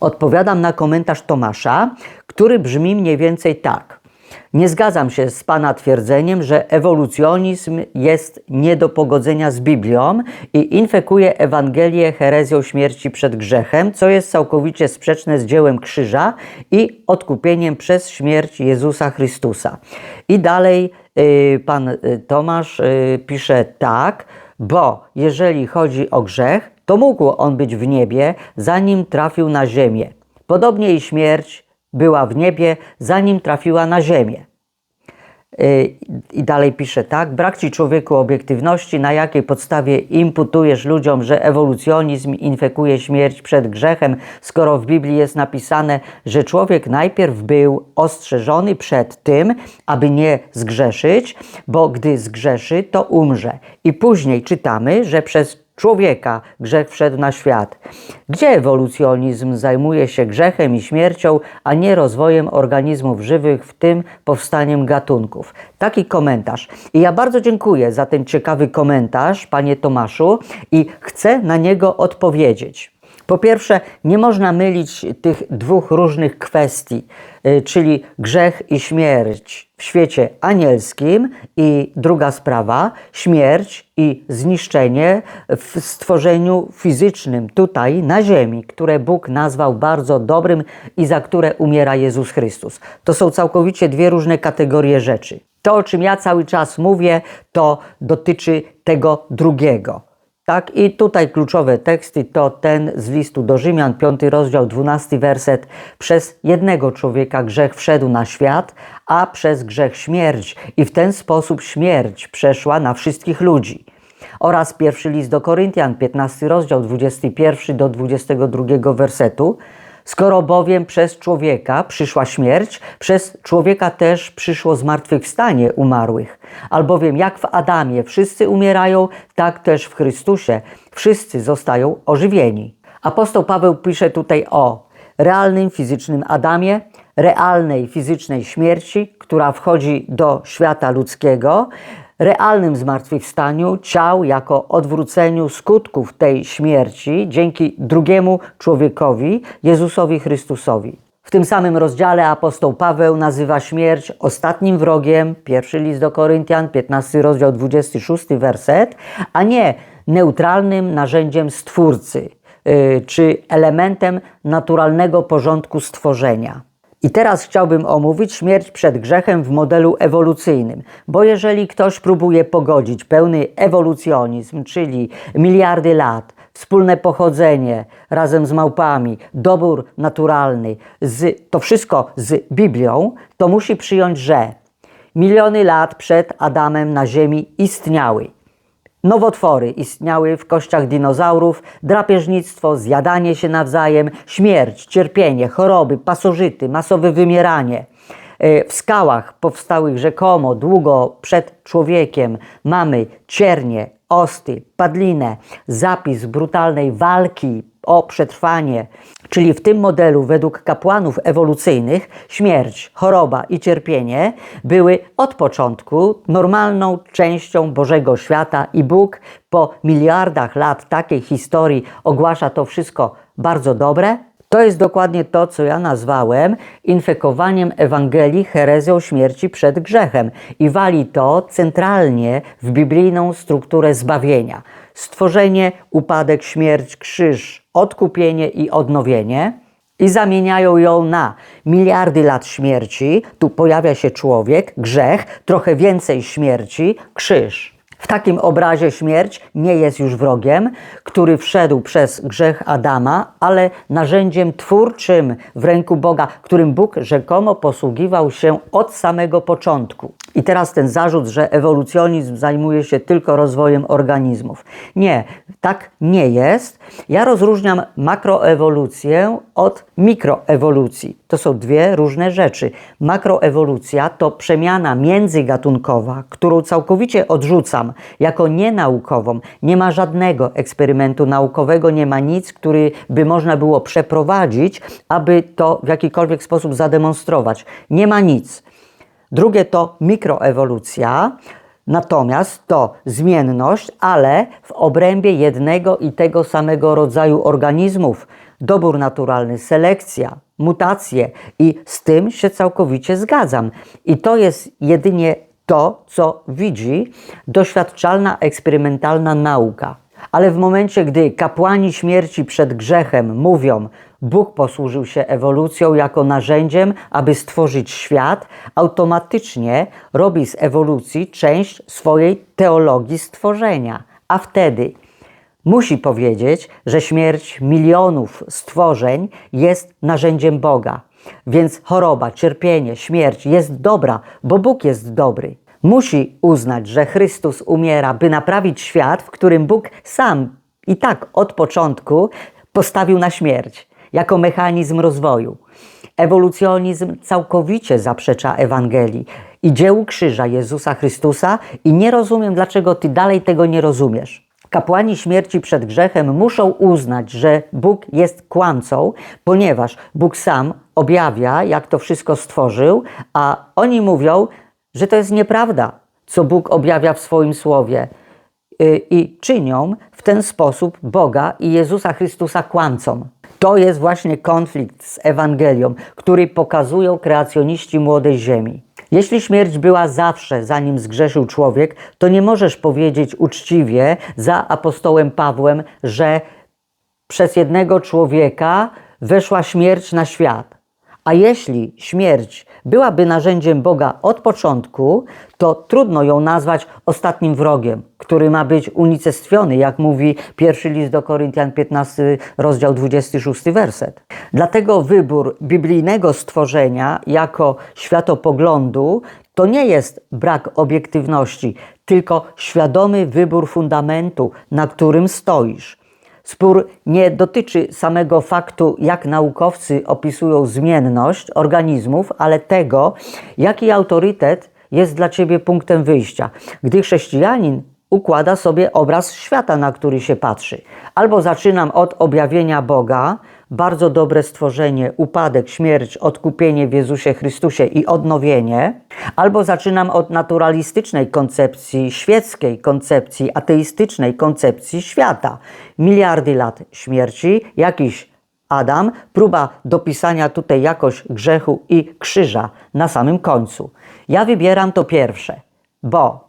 Odpowiadam na komentarz Tomasza, który brzmi mniej więcej tak. Nie zgadzam się z Pana twierdzeniem, że ewolucjonizm jest nie do pogodzenia z Biblią i infekuje Ewangelię herezją śmierci przed grzechem, co jest całkowicie sprzeczne z dziełem krzyża i odkupieniem przez śmierć Jezusa Chrystusa. I dalej y, Pan y, Tomasz y, pisze tak, bo jeżeli chodzi o grzech, to mógł on być w niebie, zanim trafił na ziemię. Podobnie i śmierć była w niebie, zanim trafiła na ziemię. Yy, I dalej pisze tak, brak ci człowieku obiektywności, na jakiej podstawie imputujesz ludziom, że ewolucjonizm infekuje śmierć przed grzechem, skoro w Biblii jest napisane, że człowiek najpierw był ostrzeżony przed tym, aby nie zgrzeszyć, bo gdy zgrzeszy, to umrze. I później czytamy, że przez człowieka grzech wszedł na świat. Gdzie ewolucjonizm zajmuje się grzechem i śmiercią, a nie rozwojem organizmów żywych, w tym powstaniem gatunków? Taki komentarz. I ja bardzo dziękuję za ten ciekawy komentarz, panie Tomaszu, i chcę na niego odpowiedzieć. Po pierwsze, nie można mylić tych dwóch różnych kwestii, y, czyli grzech i śmierć w świecie anielskim i druga sprawa, śmierć i zniszczenie w stworzeniu fizycznym tutaj na ziemi, które Bóg nazwał bardzo dobrym i za które umiera Jezus Chrystus. To są całkowicie dwie różne kategorie rzeczy. To, o czym ja cały czas mówię, to dotyczy tego drugiego. Tak, i tutaj kluczowe teksty to ten z listu do Rzymian, 5 rozdział, 12 werset. Przez jednego człowieka grzech wszedł na świat, a przez grzech śmierć, i w ten sposób śmierć przeszła na wszystkich ludzi. Oraz pierwszy list do Koryntian, 15 rozdział, 21 do 22 wersetu. Skoro bowiem przez człowieka przyszła śmierć, przez człowieka też przyszło zmartwychwstanie umarłych. Albowiem jak w Adamie wszyscy umierają, tak też w Chrystusie wszyscy zostają ożywieni. Apostoł Paweł pisze tutaj o realnym fizycznym Adamie, realnej fizycznej śmierci, która wchodzi do świata ludzkiego, realnym zmartwychwstaniu ciał jako odwróceniu skutków tej śmierci dzięki drugiemu człowiekowi, Jezusowi Chrystusowi. W tym samym rozdziale apostoł Paweł nazywa śmierć ostatnim wrogiem, pierwszy list do Koryntian, 15 rozdział, 26 werset, a nie neutralnym narzędziem Stwórcy, yy, czy elementem naturalnego porządku stworzenia. I teraz chciałbym omówić śmierć przed grzechem w modelu ewolucyjnym, bo jeżeli ktoś próbuje pogodzić pełny ewolucjonizm, czyli miliardy lat, wspólne pochodzenie razem z małpami, dobór naturalny, z, to wszystko z Biblią, to musi przyjąć, że miliony lat przed Adamem na Ziemi istniały. Nowotwory istniały w kościach dinozaurów, drapieżnictwo, zjadanie się nawzajem, śmierć, cierpienie, choroby, pasożyty, masowe wymieranie. E, W skałach powstałych rzekomo długo przed człowiekiem mamy ciernie, osty, padlinę, zapis brutalnej walki o przetrwanie, czyli w tym modelu według kapłanów ewolucyjnych śmierć, choroba i cierpienie były od początku normalną częścią Bożego świata i Bóg po miliardach lat takiej historii ogłasza to wszystko bardzo dobre. To jest dokładnie to, co ja nazwałem infekowaniem Ewangelii herezją śmierci przed grzechem i wali to centralnie w biblijną strukturę zbawienia. Stworzenie, upadek, śmierć, krzyż, odkupienie i odnowienie i zamieniają ją na miliardy lat śmierci, tu pojawia się człowiek, grzech, trochę więcej śmierci, krzyż. W takim obrazie śmierć nie jest już wrogiem, który wszedł przez grzech Adama, ale narzędziem twórczym w ręku Boga, którym Bóg rzekomo posługiwał się od samego początku. I teraz ten zarzut, że ewolucjonizm zajmuje się tylko rozwojem organizmów. Nie, tak nie jest. Ja rozróżniam makroewolucję od mikroewolucji. To są dwie różne rzeczy. Makroewolucja to przemiana międzygatunkowa, którą całkowicie odrzucam jako nienaukową. Nie ma żadnego eksperymentu naukowego, nie ma nic, który by można było przeprowadzić, aby to w jakikolwiek sposób zademonstrować. Nie ma nic. Drugie to mikroewolucja, natomiast to zmienność, ale w obrębie jednego i tego samego rodzaju organizmów. dobór naturalny, selekcja, mutacje i z tym się całkowicie zgadzam. I to jest jedynie to, co widzi doświadczalna, eksperymentalna nauka. Ale w momencie, gdy kapłani śmierci przed grzechem mówią, Bóg posłużył się ewolucją jako narzędziem, aby stworzyć świat, automatycznie robi z ewolucji część swojej teologii stworzenia. A wtedy musi powiedzieć, że śmierć milionów stworzeń jest narzędziem Boga. Więc choroba, cierpienie, śmierć jest dobra, bo Bóg jest dobry. Musi uznać, że Chrystus umiera, by naprawić świat, w którym Bóg sam i tak od początku postawił na śmierć jako mechanizm rozwoju. Ewolucjonizm całkowicie zaprzecza Ewangelii i dziełu krzyża Jezusa Chrystusa i nie rozumiem, dlaczego ty dalej tego nie rozumiesz. Kapłani śmierci przed grzechem muszą uznać, że Bóg jest kłamcą, ponieważ Bóg sam objawia, jak to wszystko stworzył, a oni mówią, że to jest nieprawda, co Bóg objawia w swoim słowie. Y, I czynią w ten sposób Boga i Jezusa Chrystusa kłamcą. To jest właśnie konflikt z Ewangelią, który pokazują kreacjoniści młodej ziemi. Jeśli śmierć była zawsze, zanim zgrzeszył człowiek, to nie możesz powiedzieć uczciwie za apostołem Pawłem, że przez jednego człowieka weszła śmierć na świat. A jeśli śmierć byłaby narzędziem Boga od początku, to trudno ją nazwać ostatnim wrogiem, który ma być unicestwiony, jak mówi pierwszy list do Koryntian 15, rozdział 26, werset. Dlatego wybór biblijnego stworzenia jako światopoglądu to nie jest brak obiektywności, tylko świadomy wybór fundamentu, na którym stoisz. Spór nie dotyczy samego faktu, jak naukowcy opisują zmienność organizmów, ale tego, jaki autorytet jest dla ciebie punktem wyjścia. Gdy chrześcijanin układa sobie obraz świata, na który się patrzy. Albo zaczynam od objawienia Boga, bardzo dobre stworzenie, upadek, śmierć, odkupienie w Jezusie Chrystusie i odnowienie, albo zaczynam od naturalistycznej koncepcji, świeckiej koncepcji, ateistycznej koncepcji świata. Miliardy lat śmierci, jakiś Adam, próba dopisania tutaj jakoś grzechu i krzyża na samym końcu. Ja wybieram to pierwsze, bo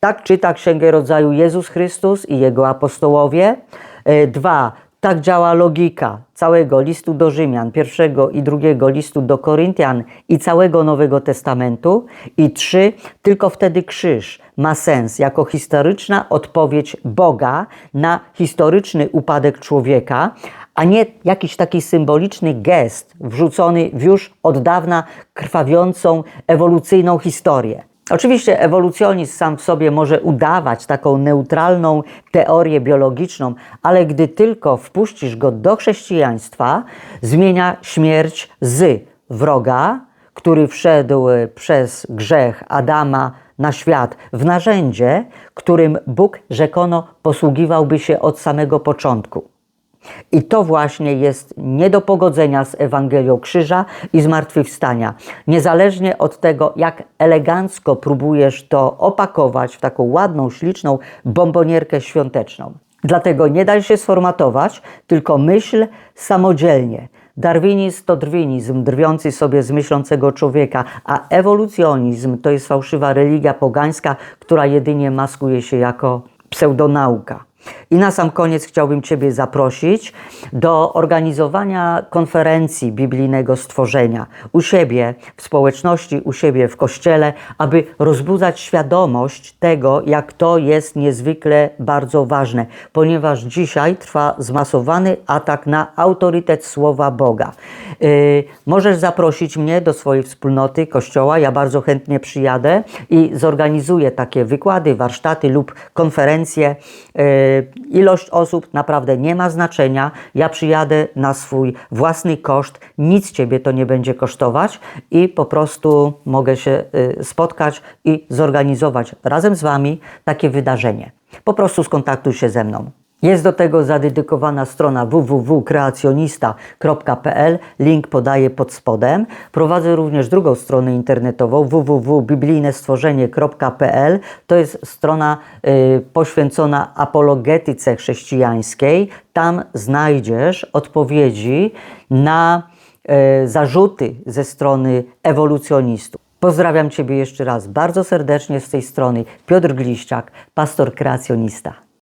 tak czyta Księgę Rodzaju Jezus Chrystus i Jego apostołowie. E, dwa, tak działa logika całego listu do Rzymian, pierwszego i drugiego listu do Koryntian i całego Nowego Testamentu. I trzy, tylko wtedy krzyż ma sens jako historyczna odpowiedź Boga na historyczny upadek człowieka, a nie jakiś taki symboliczny gest wrzucony w już od dawna krwawiącą ewolucyjną historię. Oczywiście ewolucjonizm sam w sobie może udawać taką neutralną teorię biologiczną, ale gdy tylko wpuścisz go do chrześcijaństwa, zmienia śmierć z wroga, który wszedł przez grzech Adama na świat, w narzędzie, którym Bóg rzekono posługiwałby się od samego początku. I to właśnie jest nie do pogodzenia z Ewangelią Krzyża i zmartwychwstania. Niezależnie od tego, jak elegancko próbujesz to opakować w taką ładną, śliczną bombonierkę świąteczną. Dlatego nie daj się sformatować, tylko myśl samodzielnie. Darwinizm to drwinizm, drwiący sobie z myślącego człowieka, a ewolucjonizm to jest fałszywa religia pogańska, która jedynie maskuje się jako pseudonauka. I na sam koniec chciałbym Ciebie zaprosić do organizowania konferencji biblijnego stworzenia u siebie w społeczności, u siebie w kościele, aby rozbudzać świadomość tego, jak to jest niezwykle bardzo ważne, ponieważ dzisiaj trwa zmasowany atak na autorytet Słowa Boga. Yy, możesz zaprosić mnie do swojej wspólnoty kościoła, ja bardzo chętnie przyjadę i zorganizuję takie wykłady, warsztaty lub konferencje. Yy, ilość osób naprawdę nie ma znaczenia. Ja przyjadę na swój własny koszt, nic Ciebie to nie będzie kosztować i po prostu mogę się y, spotkać i zorganizować razem z Wami takie wydarzenie. Po prostu skontaktuj się ze mną. Jest do tego zadedykowana strona www.kreacjonista.pl. Link podaję pod spodem. Prowadzę również drugą stronę internetową www.biblijnestworzenie.pl. To jest strona y, poświęcona apologetyce chrześcijańskiej. Tam znajdziesz odpowiedzi na y, zarzuty ze strony ewolucjonistów. Pozdrawiam Ciebie jeszcze raz bardzo serdecznie z tej strony. Piotr Gliszczak, pastor kreacjonista.